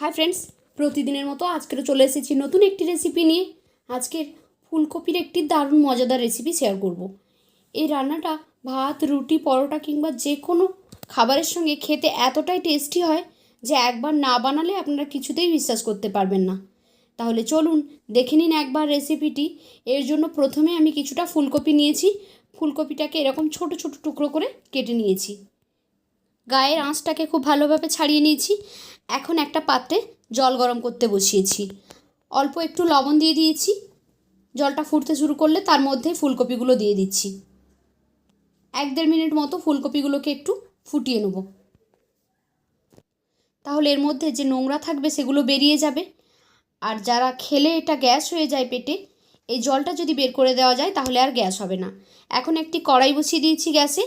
Hi friends প্রতিদিনের মতো আজকের চলে এসেছি নতুন একটি রেসিপি নিয়ে। আজকের ফুলকপির একটি দারুণ মজাদার রেসিপি শেয়ার করব। এই রান্নাটা ভাত, রুটি, পরোটা কিংবা যে কোনো খাবারের সঙ্গে খেতে এতটাই টেস্টি হয় যে একবার না বানালে আপনারা কিছুতেই বিশ্বাস করতে পারবেন না। তাহলে চলুন দেখে নিন একবার রেসিপিটি এর জন্য প্রথমে আমি কিছুটা ফুলকপি নিয়েছি। ফুলকপিটাকে এরকম ছোট ছোট টুকরো করে কেটে নিয়েছি। গায়ের আঁচটাকে খুব ভালোভাবে ছাড়িয়ে নিয়েছি। এখন একটা পাত্রে জল গরম করতে বসিয়েছি। অল্প একটু লবণ দিয়ে দিয়েছি। জলটা ফুটতে শুরু করলে তার মধ্যে ফুলকপিগুলো দিয়ে দিচ্ছি। এক দেড় মিনিট মতো ফুলকপিগুলোকে একটু ফুটিয়ে নেব। তাহলে এর মধ্যে যে নোংরা থাকবে সেগুলো বেরিয়ে যাবে। আর যারা খেলে এটা গ্যাস হয়ে যায় পেটে, এই জলটা যদি বের করে দেওয়া যায় তাহলে আর গ্যাস হবে না। এখন একটি কড়াই বসিয়ে দিয়েছি গ্যাসে।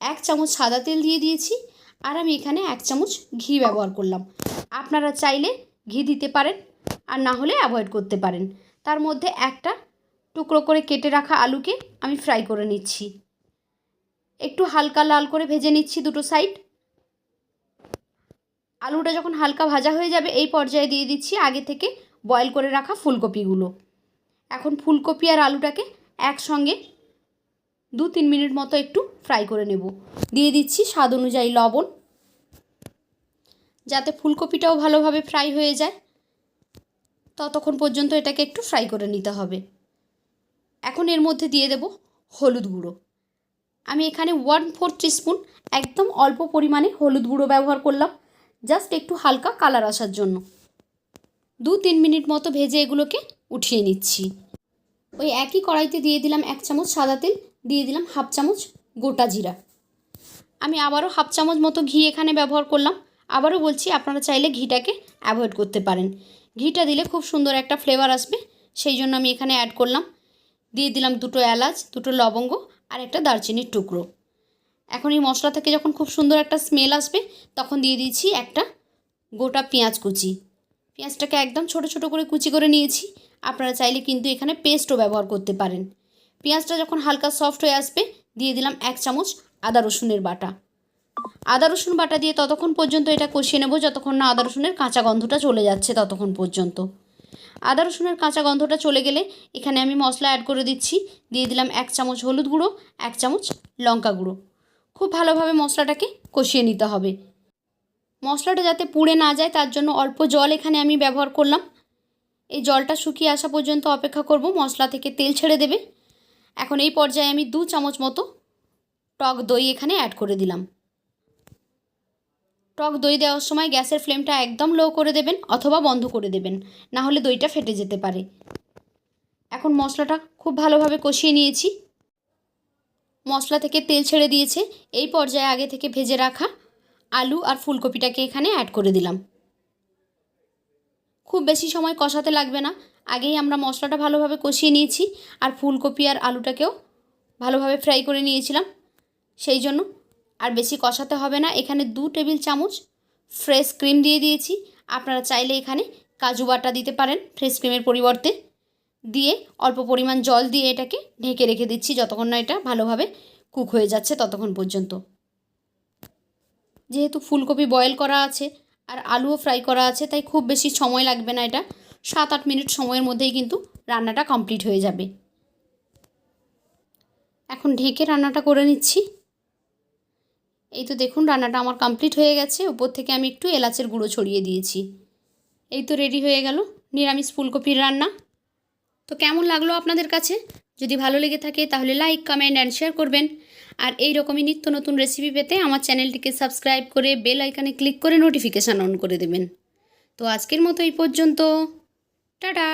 এক চামচ সাদা তেল দিয়ে দিয়েছি। আর আমি এখানে এক চামচ ঘি ব্যবহার করলাম। আপনারা চাইলে ঘি দিতে পারেন আর না হলে অ্যাভয়েড করতে পারেন। তার মধ্যে একটা টুকরো করে কেটে রাখা আলুকে আমি ফ্রাই করে নিচ্ছি। একটু হালকা লাল করে ভেজে নিচ্ছি দুটো সাইড আলুটা যখন হালকা ভাজা হয়ে যাবে, এই পর্যায়ে দিয়ে দিচ্ছি আগে থেকে বয়েল করে রাখা ফুলকপিগুলো। এখন ফুলকপি আর আলুটাকে একসঙ্গে দু তিন মিনিট মতো একটু ফ্রাই করে নেব। দিয়ে দিচ্ছি স্বাদ অনুযায়ী লবণ। যাতে ফুলকপিটাও ভালোভাবে ফ্রাই হয়ে যায়। ততক্ষণ পর্যন্ত এটাকে একটু ফ্রাই করে নিতে হবে। এখন এর মধ্যে দিয়ে দেব হলুদ গুঁড়ো। আমি এখানে ওয়ান ফোর স্পুন একদম অল্প পরিমাণে হলুদ গুঁড়ো ব্যবহার করলাম। জাস্ট একটু হালকা কালার আসার জন্য। দু তিন মিনিট মতো ভেজে এগুলোকে উঠিয়ে নিচ্ছি। ওই একই কড়াইতে দিয়ে দিলাম এক চামচ সাদা তেল, দিয়ে দিলাম হাফ চামচ গোটা জিরা। আমি আবারও হাফ চামচ মতো ঘি এখানে ব্যবহার করলাম। আবারও বলছি, আপনারা চাইলে ঘিটাকে অ্যাভয়েড করতে পারেন। ঘিটা দিলে খুব সুন্দর একটা ফ্লেভার আসবে, সেই জন্য আমি এখানে অ্যাড করলাম। দিয়ে দিলাম দুটো এলাচ, দুটো লবঙ্গ আর একটা দারচিনির টুকরো। এখন এই মশলা থেকে যখন খুব সুন্দর একটা স্মেল আসবে, তখন দিয়ে দিয়েছি একটা গোটা পেঁয়াজ কুচি। পেঁয়াজটাকে একদম ছোট ছোট করে কুচি করে নিয়েছি, আপনারা চাইলে কিন্তু এখানে পেস্টও ব্যবহার করতে পারেন। পেঁয়াজটা যখন হালকা সফট হয়ে আসবে, দিয়ে দিলাম এক চামচ আদা রসুনের বাটা। আদা রসুন বাটা দিয়ে ততক্ষণ পর্যন্ত এটা কষিয়ে নেব, যতক্ষণ না আদা রসুনের কাঁচা গন্ধটা চলে যাচ্ছে ততক্ষণ পর্যন্ত। আদা রসুনের কাঁচা গন্ধটা চলে গেলে এখানে আমি মশলা অ্যাড করে দিচ্ছি, দিয়ে দিলাম এক চামচ হলুদ গুঁড়ো, এক চামচ লঙ্কা গুঁড়ো। খুব ভালোভাবে মশলাটাকে কষিয়ে নিতে হবে। মশলাটা যাতে পুড়ে না যায়, তার জন্য অল্প জল এখানে আমি ব্যবহার করলাম। এই জলটা শুকিয়ে আসা পর্যন্ত অপেক্ষা করব, মশলা থেকে তেল ছেড়ে দেবে। এখন এই পর্যায়ে আমি দু চামচ মতো টক দই এখানে অ্যাড করে দিলাম। টক দই দেওয়ার সময় গ্যাসের ফ্লেমটা একদম লো করে দেবেন অথবা বন্ধ করে দেবেন। না হলে দইটা ফেটে যেতে পারে। এখন মশলাটা খুব ভালোভাবে কষিয়ে নিয়েছি। মশলা থেকে তেল ছেড়ে দিয়েছে। এই পর্যায়ে আগে থেকে ভেজে রাখা আলু আর ফুলকপিটাকে এখানে অ্যাড করে দিলাম। খুব বেশি সময় কষাতে লাগবে না। আগেই আমরা মশলাটা ভালোভাবে কষিয়ে নিয়েছি আর ফুলকপি আর আলুটাকেও ভালোভাবে ফ্রাই করে নিয়েছিলাম। সেই জন্য আর বেশি কষাতে হবে না। এখানে দু টেবিল চামচ ফ্রেশ ক্রিম দিয়ে দিয়েছি। আপনারা চাইলে এখানে কাজু বাটা দিতে পারেন ফ্রেশ ক্রিমের পরিবর্তে। দিয়ে অল্প পরিমাণ জল দিয়ে এটাকে ঢেকে রেখে দিচ্ছি যতক্ষণ না এটা ভালোভাবে কুক হয়ে যাচ্ছে ততক্ষণ পর্যন্ত। যেহেতু ফুলকপি বয়েল করা আছে আর আলুও ফ্রাই করা আছে, তাই খুব বেশি সময় লাগবে না এটা। সাত আট মিনিট সময়ের মধ্যেই কিন্তু রান্নাটা কমপ্লিট হয়ে যাবে। এখন ঢেকে রান্নাটা করে নিচ্ছি। এই তো দেখুন, রান্নাটা আমার কমপ্লিট হয়ে গেছে। উপর থেকে আমি একটু এলাচের গুঁড়ো ছড়িয়ে দিয়েছি। এই তো রেডি হয়ে গেল, নিরামিষ ফুলকপির রান্না। তো কেমন লাগল আপনাদের কাছে? যদি ভালো লেগে থাকে তাহলে লাইক কমেন্ট অ্যান্ড শেয়ার করবেন। আর এই রকমই নিত্য নতুন রেসিপি পেতে আমার চ্যানেলটিকে সাবস্ক্রাইব করে বেল আইকানে ক্লিক করে নোটিফিকেশান অন করে দেবেন। তো আজকের মতো এই পর্যন্ত। টাটা!